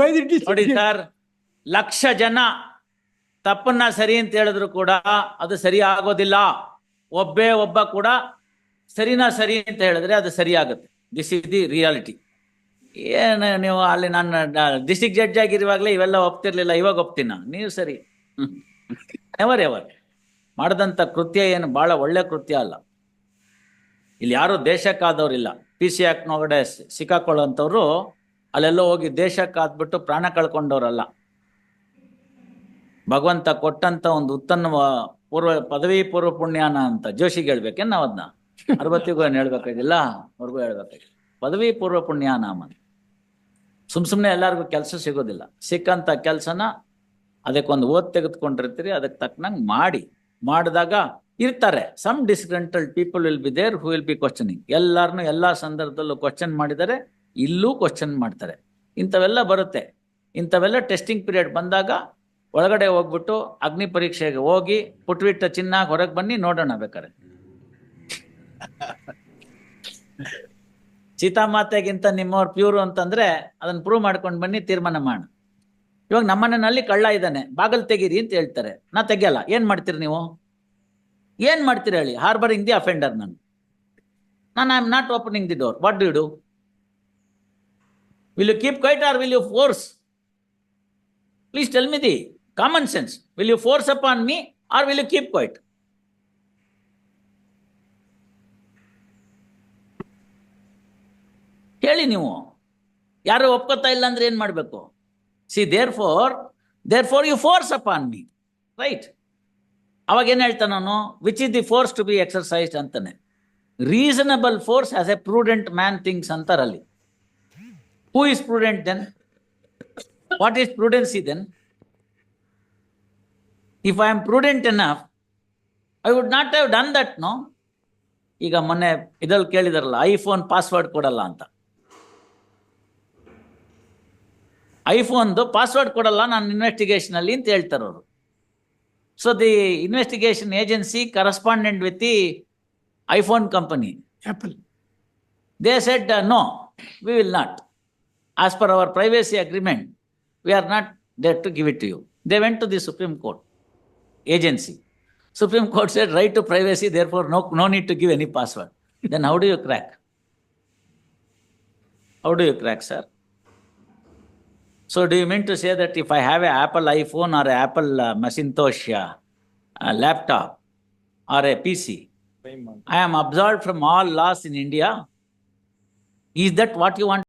ನೋಡಿ. ಸರ್, ಲಕ್ಷ ಜನ ತಪ್ಪನ್ನ ಸರಿ ಅಂತ ಹೇಳಿದ್ರು ಕೂಡ ಅದು ಸರಿ ಆಗೋದಿಲ್ಲ. ಒಬ್ಬೇ ಒಬ್ಬ ಕೂಡ ಸರಿನಾ ಸರಿ ಅಂತ ಹೇಳಿದ್ರೆ ಅದು ಸರಿ ಆಗುತ್ತೆ. ದಿಸ್ ಇಸ್ ದಿ ರಿಯಾಲಿಟಿ ಏನು ನೀವು ಅಲ್ಲಿ ನನ್ನ ಡಿಸ್ಟಿಕ್ ಜಡ್ಜ್ ಆಗಿರುವಾಗಲೇ ಇವೆಲ್ಲ ಒಪ್ತಿರ್ಲಿಲ್ಲ, ಇವಾಗ ಒಪ್ತೀನ ನೀವು ಸರಿ. ಎವರ್ ಎವರ್ ಮಾಡಿದಂಥ ಕೃತ್ಯ ಏನು ಬಹಳ ಒಳ್ಳೆ ಕೃತ್ಯ ಅಲ್ಲ. ಇಲ್ಲಿ ಯಾರು ದೇಶಕ್ಕಾದವ್ರಿಲ್ಲ. ಪಿ ಸಿ ಆಕ್ಟ್ನೊಳಗಡೆ ಸಿಕ್ಕಾಕೊಳ್ಳೋಂಥವ್ರು ಅಲ್ಲೆಲ್ಲೋ ಹೋಗಿ ದೇಶಕ್ಕಾದ್ಬಿಟ್ಟು ಪ್ರಾಣ ಕಳ್ಕೊಂಡವರಲ್ಲ. ಭಗವಂತ ಕೊಟ್ಟಂತ ಒಂದು ಉತ್ತಮ ಪೂರ್ವ ಪದವಿ ಪೂರ್ವ ಪುಣ್ಯಾನ ಅಂತ ಜೋಶಿಗೆ ಹೇಳ್ಬೇಕೇನ್ ನಾವ್ ಅದನ್ನ ಅರವತ್ತಿಗೂ ಏನು ಹೇಳ್ಬೇಕಾಗಿಲ್ಲ? ಅವ್ರಿಗೂ ಹೇಳ್ಬೇಕಾಗಿಲ್ಲ. ಪದವಿ ಪೂರ್ವ ಪುಣ್ಯಾನ ಅಂತ. ಸುಮ್ ಸುಮ್ನೆ ಎಲ್ಲಾರ್ಗು ಕೆಲಸ ಸಿಗೋದಿಲ್ಲ. ಸಿಕ್ಕಂತ ಕೆಲಸನ ಅದಕ್ಕೊಂದು ಓದ್ ತೆಗೆದುಕೊಂಡಿರ್ತೀರಿ, ಅದಕ್ಕೆ ತಕ್ಕನಂಗೆ ಮಾಡಿ. ಮಾಡಿದಾಗ ಇರ್ತಾರೆ. Some disgruntled people will be there who will be questioning ಎಲ್ಲಾರನು ಎಲ್ಲಾ ಸಂದರ್ಭದಲ್ಲೂ ಕ್ವಶನ್ ಮಾಡಿದರೆ ಇಲ್ಲೂ ಕ್ವಶನ್ ಮಾಡ್ತಾರೆ. ಇಂಥವೆಲ್ಲ ಬರುತ್ತೆ. ಇಂಥವೆಲ್ಲ ಟೆಸ್ಟಿಂಗ್ ಪೀರಿಯಡ್ ಬಂದಾಗ ಒಳಗಡೆ ಹೋಗ್ಬಿಟ್ಟು ಅಗ್ನಿ ಪರೀಕ್ಷೆಗೆ ಹೋಗಿ ಪುಟ್ಬಿಟ್ಟ ಚಿನ್ನ ಹೊರಗೆ ಬನ್ನಿ ನೋಡೋಣ ಬೇಕಾರೆ ಸೀತಾಮಾತೆಗಿಂತ ನಿಮ್ಮವ್ರ ಪ್ಯೂರು ಅಂತಂದ್ರೆ ಅದನ್ನ ಪ್ರೂವ್ ಮಾಡ್ಕೊಂಡು ಬನ್ನಿ ತೀರ್ಮಾನ ಮಾಡೋಣ ಇವಾಗ ನಮ್ಮನೆಯಲ್ಲಿ ಕಳ್ಳ ಇದ್ದಾನೆ ಬಾಗಲ್ ತೆಗೀರಿ ಅಂತ ಹೇಳ್ತಾರೆ. ನಾ ತೆಗಿಯಲ್ಲ ಏನ್ ಮಾಡ್ತೀರಿ ನೀವು? ಏನ್ ಮಾಡ್ತೀರಿ ಹೇಳಿ? ಹಾರ್ಬರಿಂಗ್ ದಿ ಅಫೆಂಡರ್ ನಾನು. ನಾನು I am not opening the door what do you do will you keep quiet or will you force please tell me the common sense will you force upon me or will you keep quiet ಹೇಳಿ ನೀವು. ಯಾರು ಒಪ್ಕೋತಾ ಇಲ್ಲ ಅಂದ್ರೆ ಏನ್ ಮಾಡಬೇಕು? See therefore therefore you force upon me right ಅವಾಗ ಏನ್ ಹೇಳ್ತಾನೆ ನಾನು? Which is the force to be exercised ಅಂತಾನೆ. Reasonable force as a prudent man thinks ಅಂತಾರಲ್ಲಿ. Who is prudent then what is prudency then if I am prudent enough, I would not have done that no ಈಗ ಮೊನ್ನೆ ಇದ್ರಲ್ಲಿ ಕೇಳಿದಾರಲ್ಲ iPhone password ಕೊಡಲ್ಲ ಅಂತ. ಐಫೋನ್ದು password ಕೊಡಲ್ಲ ನಾನು ಇನ್ವೆಸ್ಟಿಗೇಷನಲ್ಲಿ ಅಂತ ಹೇಳ್ತಾರೆ ಅವರು. So the investigation agency correspondent with the iPhone company Apple. They said, no we will will not. As per our privacy agreement, we are not there to give it to you. They went to the Supreme Court agency. Supreme Court said, right to privacy, therefore no, no need to give any password. Then how do you crack? How do you crack, sir? So do you mean to say that if I have an Apple iPhone or an Apple uh, Macintosh uh, uh, laptop or a PC, I am absolved from all laws in India. Is that what you want?